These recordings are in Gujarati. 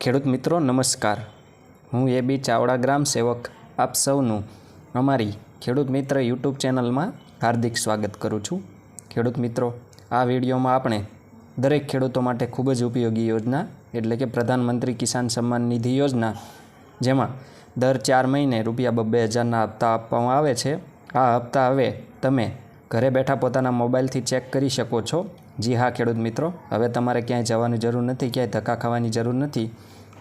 ખેડૂત મિત્રો, નમસ્કાર. હું એ બી ચાવડા ગ્રામ સેવક આપ સૌનું અમારી ખેડૂત મિત્ર યુટ્યુબ ચેનલમાં હાર્દિક સ્વાગત કરું છું. ખેડૂત મિત્રો, આ વિડીયોમાં આપણે દરેક ખેડૂતો માટે ખૂબ જ ઉપયોગી યોજના, એટલે કે પ્રધાનમંત્રી કિસાન સન્માન નિધિ યોજના, જેમાં દર ચાર મહિને રૂપિયા બબ્બે હજારના હપ્તા આપવામાં આવે છે. આ હપ્તા હવે તમે ઘરે બેઠા પોતાના મોબાઈલથી ચેક કરી શકો છો. જી હા, ખેડૂત મિત્રો. હવે તમારે ક્યાંય જવાની જરૂર નથી, ક્યાંય ધક્કા ખાવાની જરૂર નથી.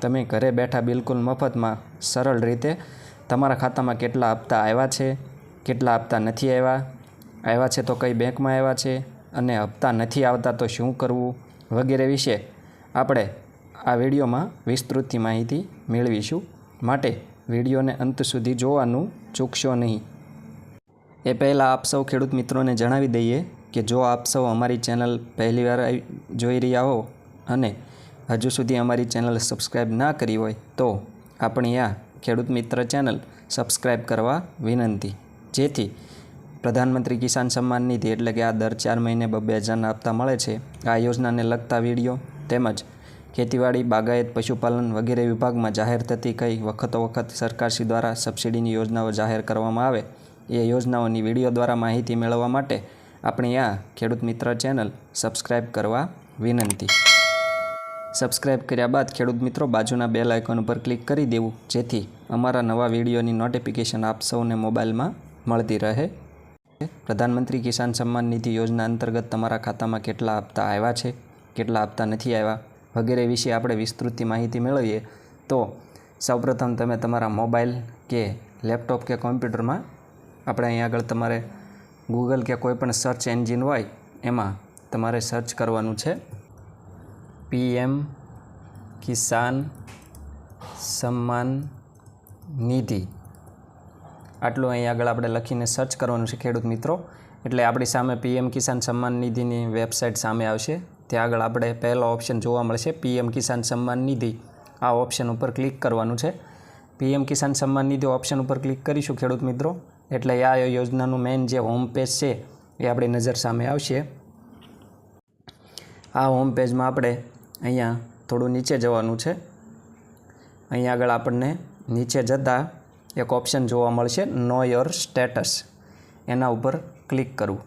તમે ઘરે બેઠા બિલકુલ મફતમાં, સરળ રીતે તમારા ખાતામાં કેટલા હપ્તા આવ્યા છે, કેટલા હપ્તા નથી આવ્યા આવ્યા છે તો કઈ બેંકમાં આવ્યા છે અને હપ્તા નથી આવતા તો શું કરવું વગેરે વિશે આપણે આ વિડીયોમાં વિસ્તૃતથી માહિતી મેળવીશું. માટે વિડીયોને અંત સુધી જોવાનું ચૂકશો નહીં. એ પહેલાં આપ સૌ ખેડૂત મિત્રોને જણાવી દઈએ કે જો આપ સૌ અમારી ચેનલ પહેલીવાર જોઈ રહ્યા હો અને હજુ સુધી અમારી ચેનલ સબસ્ક્રાઈબ ના કરી હોય, તો આપણી આ ખેડૂત મિત્ર ચેનલ સબસ્ક્રાઈબ કરવા વિનંતી. જેથી પ્રધાનમંત્રી કિસાન સન્માન નિધિ એટલે કે આ દર ચાર મહિને બબ્બે હજારના હપ્તા મળે છે. આ યોજનાને લગતા વીડિયો તેમજ ખેતીવાડી, બાગાયત, પશુપાલન વગેરે વિભાગમાં જાહેર થતી કઈ વખતો વખત સરકારશ્રી દ્વારા સબસિડીની યોજનાઓ જાહેર કરવામાં આવે, એ યોજનાઓની વીડિયો દ્વારા માહિતી મેળવવા માટે આપણી આ ખેડૂત મિત્ર ચેનલ સબસ્ક્રાઈબ કરવા વિનંતી. સબસ્ક્રાઈબ કર્યા બાદ ખેડૂત મિત્રો બાજુના બેલ આઇકોન ઉપર ક્લિક કરી દેવું, જેથી અમારા નવા વિડીયોની નોટિફિકેશન આપ સૌને મોબાઈલમાં મળતી રહે. પ્રધાનમંત્રી કિસાન સન્માન નિધિ યોજના અંતર્ગત તમારા ખાતામાં કેટલા હપ્તા આવ્યા છે, કેટલા હપ્તા નથી આવ્યા, વગેરે વિશે આપણે વિસ્તૃતથી માહિતી મેળવીએ, તો સૌપ્રથમ તમે તમારા મોબાઈલ કે લેપટોપ કે કોમ્પ્યુટરમાં આપણે અહીં આગળ તમારે ગૂગલ કે કોઈપણ સર્ચ એન્જિન હોય, એમાં તમારે સર્ચ કરવાનું છે. પીએમ કિસાન સન્માન નિધિ. આટલું અહીં આગળ આપણે લખીને સર્ચ કરવાનું છે ખેડૂત મિત્રો. એટલે આપણી સામે પીએમ કિસાન સન્માન નિધિની વેબસાઇટ સામે આવશે. ત્યાં આગળ આપણે પહેલો ઓપ્શન જોવા મળશે, પીએમ કિસાન સન્માન નિધિ. આ ઓપ્શન ઉપર ક્લિક કરવાનું છે. પીએમ કિસાન સન્માન નિધિ ઓપ્શન ઉપર ક્લિક કરીશું ખેડૂત મિત્રો. એટલે આ યોજનાનું મેઇન જે હોમ પેજ છે, એ આપણી નજર સામે આવશે. આ હોમ પેજમાં આપણે અહીંયા થોડું નીચે જવાનું છે. અહીં આગળ આપણને નીચે જતાં એક ઓપ્શન જોવા મળશે નો યોર સ્ટેટસ એના ઉપર ક્લિક કરવું.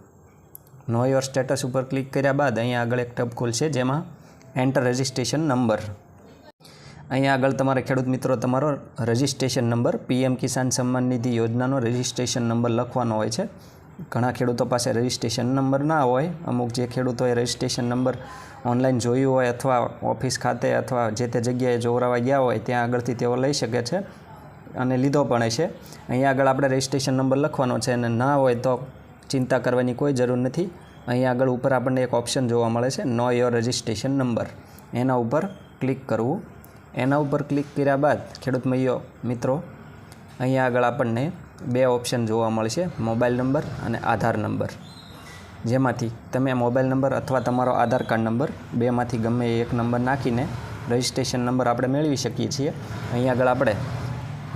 નો યોર સ્ટેટસ ઉપર ક્લિક કર્યા બાદ અહીંયા આગળ એક ટબ ખુલશે જેમાં એન્ટર રજિસ્ટ્રેશન નંબર અહીંયા આગળ તમારે ખેડૂત મિત્રો તમારો registration number, PM Kisan Samman Nidhi યોજનાનો રજિસ્ટ્રેશન નંબર લખવાનો હોય છે. ઘણા ખેડૂતો પાસે રજિસ્ટ્રેશન નંબર ના હોય. અમુક જે ખેડૂતોએ રજિસ્ટ્રેશન નંબર ઓનલાઈન જોયું હોય અથવા ઓફિસ ખાતે અથવા જે તે જગ્યાએ જોવરાવા ગયા હોય ત્યાં આગળથી તેઓ લઈ શકે છે અને લીધો પણ છે અહીંયા આગળ આપણે રજિસ્ટ્રેશન નંબર લખવાનો છે અને ના હોય તો ચિંતા કરવાની કોઈ જરૂર નથી. અહીંયા આગળ ઉપર આપણને એક ઓપ્શન જોવા મળે છે, નો યોર રજિસ્ટ્રેશન નંબર. એના ઉપર ક્લિક કરવું. એના ઉપર ક્લિક કર્યા બાદ ખેડૂત મૈયો મિત્રો, અહીંયા આગળ આપણને બે ઓપ્શન જોવા મળશે મોબાઈલ નંબર અને આધાર નંબર જેમાંથી તમે મોબાઈલ નંબર અથવા તમારો આધાર કાર્ડ નંબર બેમાંથી ગમે એક નંબર નાખીને રજિસ્ટ્રેશન નંબર આપણે મેળવી શકીએ છીએ. અહીં આગળ આપણે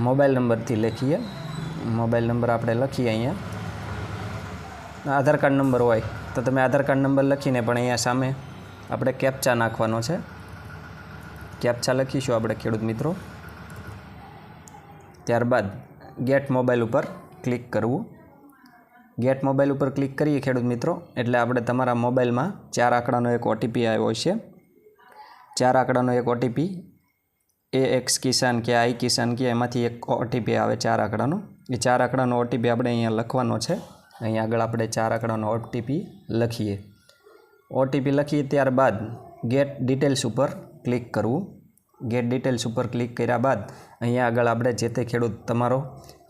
મોબાઈલ નંબરથી લખીએ. મોબાઈલ નંબર આપણે લખીએ અહીંયા. આધાર કાર્ડ નંબર હોય તો તમે આધાર કાર્ડ નંબર લખીને પણ અહીંયા સામે આપણે કેપ્ચા નાખવાનો છે. કેપ્ચા લખીશું આપણે ખેડૂત મિત્રો? ત્યારબાદ ગેટ મોબાઈલ ઉપર ક્લિક કરવું. ગેટ મોબાઈલ ઉપર ક્લિક કરીએ ખેડૂત મિત્રો, એટલે આપણે તમારા મોબાઈલમાં ચાર આંકડાનો એક ઓટીપી આવ્યો છે. ચાર આંકડાનો એક ઓટીપી એ એક્સ કિસાન કે આઈ કિસાન કે એમાંથી એક ઓટીપી આવે ચાર આંકડાનો. એ ચાર આંકડાનો ઓટીપી આપણે અહીંયા લખવાનો છે. અહીંયા આગળ આપણે ચાર આંકડાનો ઓટીપી લખીએ. ઓટીપી લખીએ ત્યારબાદ ગેટ ડિટેલ્સ ઉપર ક્લિક કરવું. ગેટ ડિટેલ્સ ઉપર ક્લિક કર્યા બાદ અહીંયા આગળ આપણે જે તે ખેડૂત તમારો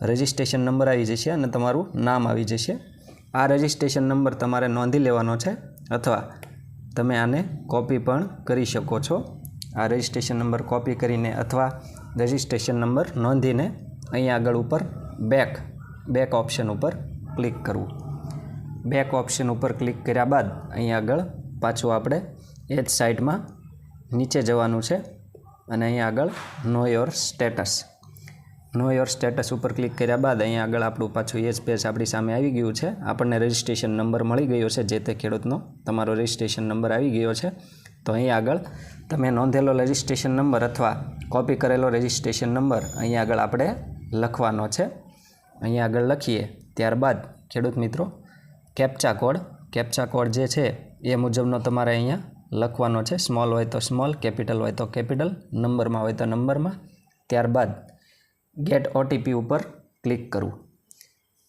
રજિસ્ટ્રેશન નંબર આવી જશે અને તમારું નામ આવી જશે. આ રજિસ્ટ્રેશન નંબર તમારે નોંધી લેવાનો છે અથવા તમે આને કોપી પણ કરી શકો છો. આ રજિસ્ટ્રેશન નંબર કોપી કરીને અથવા રજિસ્ટ્રેશન નંબર નોંધીને અહીંયા આગળ ઉપર બેક બેક ઓપ્શન ઉપર ક્લિક કરવું. બેક ઓપ્શન ઉપર ક્લિક કર્યા બાદ અહીં આગળ પાછું આપણે એ જ સાઇટમાં નીચે જવાનું છે અને અહીં આગળ know your status know your status ઉપર ક્લિક કર્યા બાદ અહીંયા આગળ આપણું પાછું એ જ પેજ આપણી સામે આવી ગયું છે. આપણને રજિસ્ટ્રેશન નંબર મળી ગયો છે જે તે ખેડૂતનો તમારો રજિસ્ટ્રેશન નંબર આવી ગયો છે. તો અહીં આગળ તમે નોંધેલો રજિસ્ટ્રેશન નંબર અથવા કોપી કરેલો રજિસ્ટ્રેશન નંબર અહીંયા આગળ આપણે લખવાનો છે. અહીંયા આગળ લખીએ. ત્યારબાદ ખેડૂત મિત્રો કેપ્ચા કોડ કેપ્ચા કોડ જે છે એ મુજબનો તમારે અહીંયા લખવાનો છે સ્મોલ હોય તો સ્મોલ, કેપિટલ હોય તો કેપિટલ, નંબરમાં હોય તો નંબરમાં. ત્યારબાદ ગેટ ઓટીપી ઉપર ક્લિક કરવું.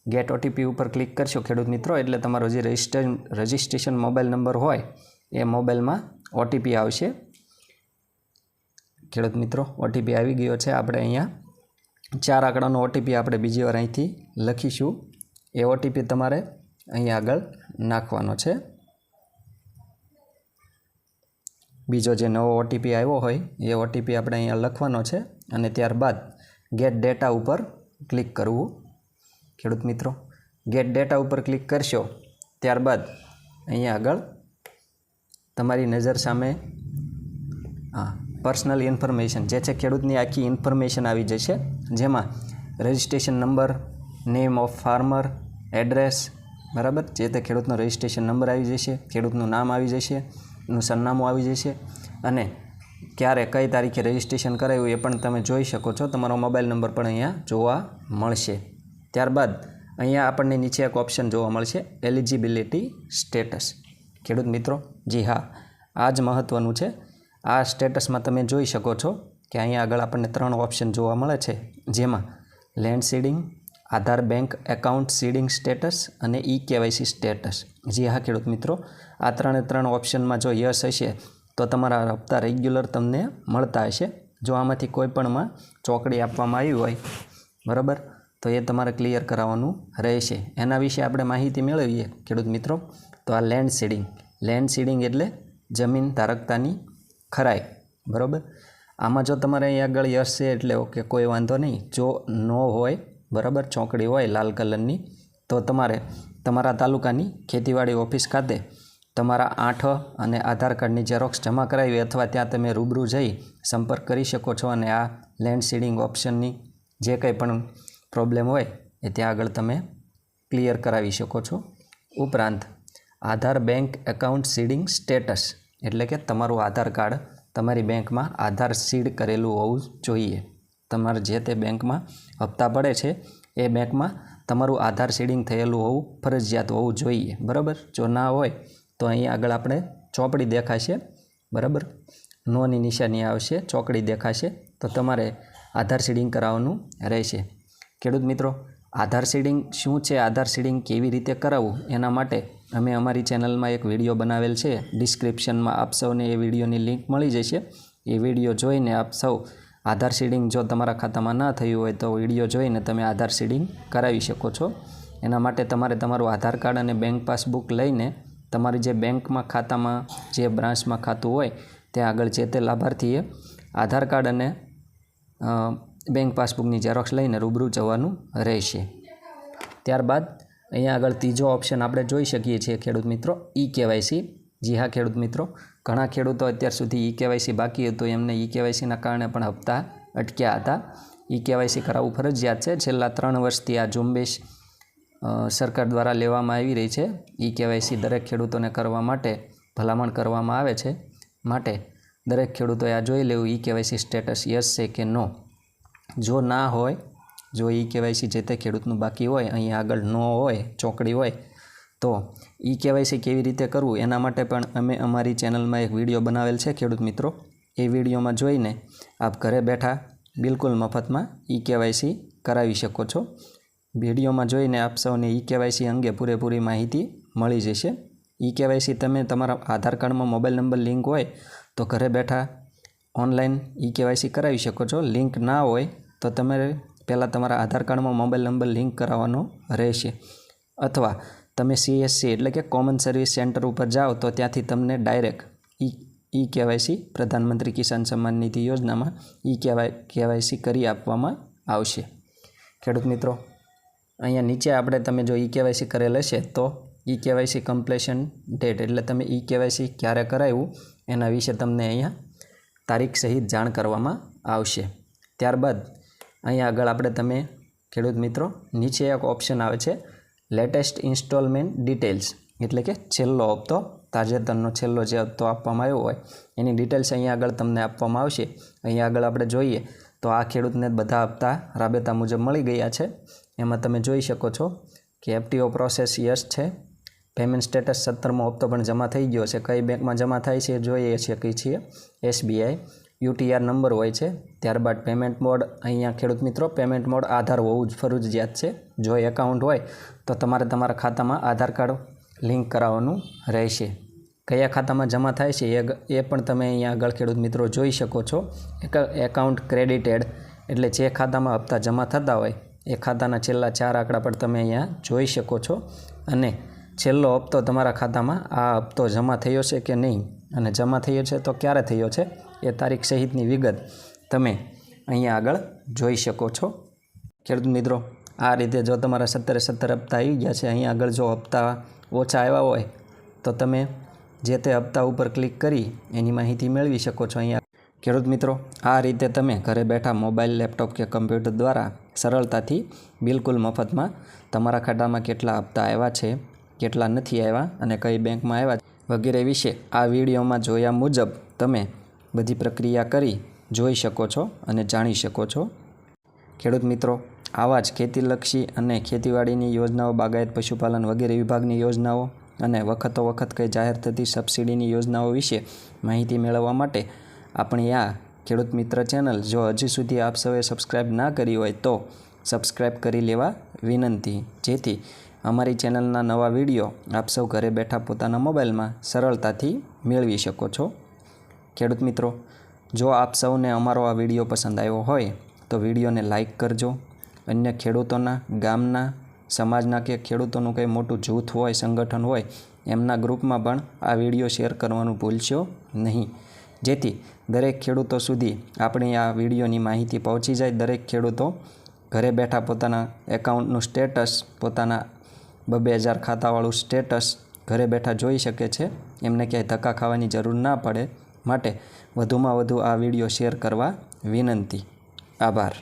ગેટ ઓટીપી ઉપર ક્લિક કરશો ખેડૂત મિત્રો, એટલે તમારો જે રજિસ્ટર, રજિસ્ટ્રેશન મોબાઈલ નંબર હોય, એ મોબાઈલમાં ઓટીપી આવશે. ખેડૂત મિત્રો, ઓટીપી આવી ગયો છે. આપણે અહીંયા ચાર આંકડાનો ઓટીપી આપણે બીજી વાર અહીંથી લખીશું. એ ઓટીપી તમારે અહીં આગળ નાખવાનો છે. બીજો જે નવો ઓટીપી આવ્યો હોય, એ ઓટીપી આપણે અહીંયા લખવાનો છે અને ત્યારબાદ ગેટ ડેટા ઉપર ક્લિક કરવું. ખેડૂત મિત્રો ગેટ ડેટા ઉપર ક્લિક કરશો, ત્યારબાદ અહીંયા આગળ તમારી નજર સામે, હા પર્સનલ ઇન્ફોર્મેશન જે છે ખેડૂતની આખી ઇન્ફોર્મેશન આવી જશે, જેમાં registration number name of farmer address બરાબર? જે તે ખેડૂતનો રજિસ્ટ્રેશન નંબર આવી જશે, ખેડૂતનું નામ આવી જશે એનું સરનામું આવી જશે. અને ક્યારે કઈ તારીખે રજિસ્ટ્રેશન કરાવ્યું એ પણ તમે જોઈ શકો છો. તમારો મોબાઈલ નંબર પણ અહીંયા જોવા મળશે. ત્યારબાદ અહીંયા આપણને નીચે એક ઓપ્શન જોવા મળશે એલિજિબિલિટી સ્ટેટસ ખેડૂત મિત્રો, જી હા, આ જ મહત્ત્વનું છે. આ સ્ટેટસમાં તમે જોઈ શકો છો કે અહીંયા આગળ આપણને ત્રણ ઓપ્શન જોવા મળે છે. જેમાં land seeding Aadhaar bank account seeding status અને ઈ કેવાયસી સ્ટેટસ. જી હા, ખેડૂત મિત્રો, આ ત્રણે ત્રણ ઓપ્શનમાં જો યસ હશે, તો તમારા હપ્તા રેગ્યુલર તમને મળતા હશે. જો આમાંથી કોઈપણમાં ચોકડી આપવામાં આવી હોય, બરાબર, તો એ તમારે ક્લિયર કરાવવાનું રહેશે. એના વિશે આપણે માહિતી મેળવીએ, ખેડૂત મિત્રો, તો આ લેન્ડ સીડિંગ. લેન્ડ સીડિંગ એટલે જમીન ધારકતાની ખરાઈ, બરાબર? આમાં જો તમારે અહીં આગળ યસ છે એટલે ઓકે, કોઈ વાંધો નહીં. જો નો હોય બરાબર? ચોકડી હોય લાલ કલરની, તો તમારે તમારા તાલુકાની ખેતીવાડી ઓફિસ ખાતે તમારા આઠ અને આધાર કાર્ડની ઝેરોક્સ જમા કરાવી અથવા ત્યાં તમે રૂબરૂ જઈ સંપર્ક કરી શકો છો અને આ લેન્ડ સીડિંગ ઓપ્શનની જે કંઈ પણ પ્રોબ્લેમ હોય એ ત્યાં આગળ તમે ક્લિયર કરાવી શકો છો. ઉપરાંત, Aadhaar bank account seeding status, એટલે કે તમારું આધાર કાર્ડ તમારી બેંકમાં આધાર સીડ કરેલું હોવું જોઈએ. તમારે જે તે બેંકમાં હપ્તા પડે છે, એ બેંકમાં તમારું આધાર સીડિંગ થયેલું હોવું ફરજિયાત હોવું જોઈએ. બરાબર? જો ના હોય, તો અહીં આગળ આપણે ચોપડી દેખાશે. બરાબર? નોની નિશાની આવશે, ચોકડી દેખાશે, તો તમારે આધાર સીડિંગ કરાવવાનું રહેશે. ખેડૂત મિત્રો, આધાર સીડિંગ શું છે? આધાર સીડિંગ કેવી રીતે કરાવવું? એના માટે અમે અમારી ચેનલમાં એક વીડિયો બનાવેલ છે. ડિસ્ક્રિપ્શનમાં આપ સૌને એ વિડીયોની લિંક મળી જશે. એ વીડિયો જોઈને આપ સૌ આધાર સીડિંગ જો તમારા ખાતામાં ના થયું હોય તો વીડિયો જોઈને તમે આધાર સીડિંગ કરાવી શકો છો. એના માટે તમારે તમારું આધાર કાર્ડ અને બેંક પાસબુક લઈને તમારી જે બેંકમાં ખાતામાં જે બ્રાન્ચમાં ખાતું હોય ત્યાં આગળ જે તે લાભાર્થીએ આધાર કાર્ડ અને બેંક પાસબુકની ઝેરોક્ષ લઈને રૂબરૂ જવાનું રહેશે. ત્યારબાદ અહીંયા આગળ ત્રીજો ઓપ્શન આપણે જોઈ શકીએ છીએ ખેડૂત મિત્રો, ઈ કેવાયસી. જી હા, ખેડૂત મિત્રો. ઘણા ખેડૂતો અત્યાર સુધી ઈ કેવાયસી બાકી હતું. એમને ઈ કેવાયસીના કારણે પણ હપ્તા અટક્યા હતા. ઈ કેવાયસી કરાવવું ફરજિયાત છે. છેલ્લા ત્રણ વર્ષથી આ ઝુંબેશ સરકાર દ્વારા લેવામાં આવી રહી છે. ઈ કેવાયસી દરેક ખેડૂતોને કરવા માટે, ભલામણ કરવામાં આવે છે. માટે દરેક ખેડૂતોએ આ જોઈ લેવું, ઈ કેવાયસી સ્ટેટસ યસ છે કે નો. જો ના હોય, જો ઈ કેવાયસી જે તે ખેડૂતનું બાકી હોય, અહીં આગળ નો હોય, ચોકડી હોય તો ઈ કેવાયસી કેવી રીતે કરવું એના માટે પણ અમે અમારી ચેનલમાં એક વીડિયો બનાવેલ છે, ખેડૂત મિત્રો. એ વિડીયોમાં જોઈને આપ ઘરે બેઠા બિલકુલ મફતમાં ઈ કેવાયસી કરાવી શકો છો. વિડીયોમાં જોઈને આપ સૌને ઈ કેવાયસી અંગે પૂરેપૂરી માહિતી મળી જશે. ઈ કેવાયસી તમે તમારા આધાર કાર્ડમાં મોબાઈલ નંબર, લિંક હોય તો ઘરે બેઠા ઓનલાઈન ઈ કેવાયસી કરાવી શકો છો. લિંક ના હોય તો તમારે પહેલાં તમારા આધાર કાર્ડમાં મોબાઈલ નંબર, લિંક કરાવવાનો રહેશે. અથવા તમે સીએસસી એટલે કે કોમન સર્વિસ સેન્ટર ઉપર જાઓ તો ત્યાંથી તમને ડાયરેક્ટ ઈ ઈ કેવાયસી પ્રધાનમંત્રી કિસાન સન્માન નિધિ યોજનામાં ઈ કેવાય, કેવાયસી કરી આપવામાં આવશે. ખેડૂત મિત્રો, અહીંયા નીચે આપણે તમે જો ઈ કેવાયસી કરેલ હશે તો ઈ કેવાયસી કમ્પ્લેશન ડેટ એટલે તમે ઈ કેવાયસી ક્યારે કરાવ્યું એના વિશે તમને અહીંયા તારીખ સહિત જાણ કરવામાં આવશે. ત્યારબાદ અહીંયા આગળ આપણે તમે ખેડૂત મિત્રો નીચે એક ઓપ્શન આવે છે લેટેસ્ટ ઇન્સ્ટોલમેન્ટ ડિટેલ્સ. એટલે કે છેલ્લો હપ્તો, તાજેતરનો છેલ્લો જે હપ્તો આપવામાં આવ્યો હોય, એની ડિટેલ્સ અહીંયા આગળ તમને આપવામાં આવશે. અહીંયા આગળ આપણે જોઈએ તો આ ખેડૂતને બધા હપ્તા રાબેતા મુજબ મળી ગયા છે. એમાં તમે જોઈ શકો છો કે એફટીઓ પ્રોસેસ યસ છે. પેમેન્ટ સ્ટેટસ સત્તરમો હપ્તો પણ જમા થઈ ગયો છે. કઈ બેંકમાં જમા થાય છે જોઈએ શકીએ છીએ? એસબીઆઈ. યુટીઆર નંબર હોય છે. ત્યારબાદ પેમેન્ટ મોડ, અહીંયા ખેડૂત મિત્રો, પેમેન્ટ મોડ આધાર હોવું જ ફરજિયાત છે. જો એકાઉન્ટ હોય, તો તમારે તમારા ખાતામાં આધાર કાર્ડ લિંક કરાવવાનું રહેશે. કયા ખાતામાં જમા થાય છે એ એ પણ તમે અહીંયા આગળ ખેડૂત મિત્રો જોઈ શકો છો. એક એકાઉન્ટ ક્રેડિટેડ એટલે જે ખાતામાં હપ્તા જમા થતા હોય, એ ખાતાના છેલ્લા ચાર આંકડા પણ તમે અહીંયા જોઈ શકો છો. અને છેલ્લો હપ્તો તમારા ખાતામાં આ હપ્તો જમા થયો છે કે નહીં? અને જમા થયો છે તો ક્યારે થયો છે? એ તારીખ સહિતની વિગત તમે અહીંયા આગળ જોઈ શકો છો. ખેડૂત મિત્રો, આ રીતે જો તમારા સત્તરે સત્તર હપ્તા આવી ગયા છે, અહીંયા આગળ જો હપ્તા ઓછા આવ્યા હોય, તો તમે જે તે હપ્તા ઉપર ક્લિક કરી એની માહિતી મેળવી શકો છો અહીંયા. ખેડૂત મિત્રો, આ રીતે તમે ઘરે બેઠા મોબાઈલ, લેપટોપ કે કમ્પ્યુટર દ્વારા સરળતાથી બિલકુલ મફતમાં તમારા ખાતામાં કેટલા હપ્તા આવ્યા છે, કેટલા નથી આવ્યા અને કઈ બેંકમાં આવ્યા વગેરે વિશે આ વિડીયોમાં જોયા મુજબ તમે બધી પ્રક્રિયા કરી જોઈ શકો છો અને જાણી શકો છો. ખેડૂત મિત્રો, આવા જ ખેતીલક્ષી અને ખેતીવાડીની યોજનાઓ, બાગાયત પશુપાલન વગેરે વિભાગની યોજનાઓ અને વખતો વખત કંઈ જાહેર થતી સબસિડીની યોજનાઓ વિશે માહિતી મેળવવા માટે આપણી આ ખેડૂત મિત્ર ચેનલ જો હજી સુધી આપ સૌએ સબસ્ક્રાઈબ ના કરી હોય તો સબસ્ક્રાઈબ કરી લેવા વિનંતી. જેથી અમારી ચેનલના નવા વીડિયો આપ સૌ ઘરે બેઠા પોતાના મોબાઈલમાં સરળતાથી મેળવી શકો છો. ખેડૂત મિત્રો, જો આપ સૌને અમારો આ વીડિયો પસંદ આવ્યો હોય, તો વિડીયોને લાઈક કરજો. અન્ય ખેડૂતોના, ગામના, સમાજના કે ખેડૂતોનું કંઈ મોટું જૂથ હોય, સંગઠન હોય, એમના ગ્રુપમાં પણ આ વીડિયો શેર કરવાનું ભૂલશો નહીં. જેથી દરેક ખેડૂતો સુધી આપણી આ વિડીયોની માહિતી પહોંચી જાય. દરેક ખેડૂતો ઘરે બેઠા પોતાના એકાઉન્ટનું સ્ટેટસ, પોતાના બબે હજાર ખાતાવાળું સ્ટેટસ ઘરે બેઠા જોઈ શકે છે. એમને ક્યાંય ધક્કા ખાવાની જરૂર ના પડે. માટે વધુમાં વધુ આ વીડિયો શેર કરવા વિનંતી. આભાર.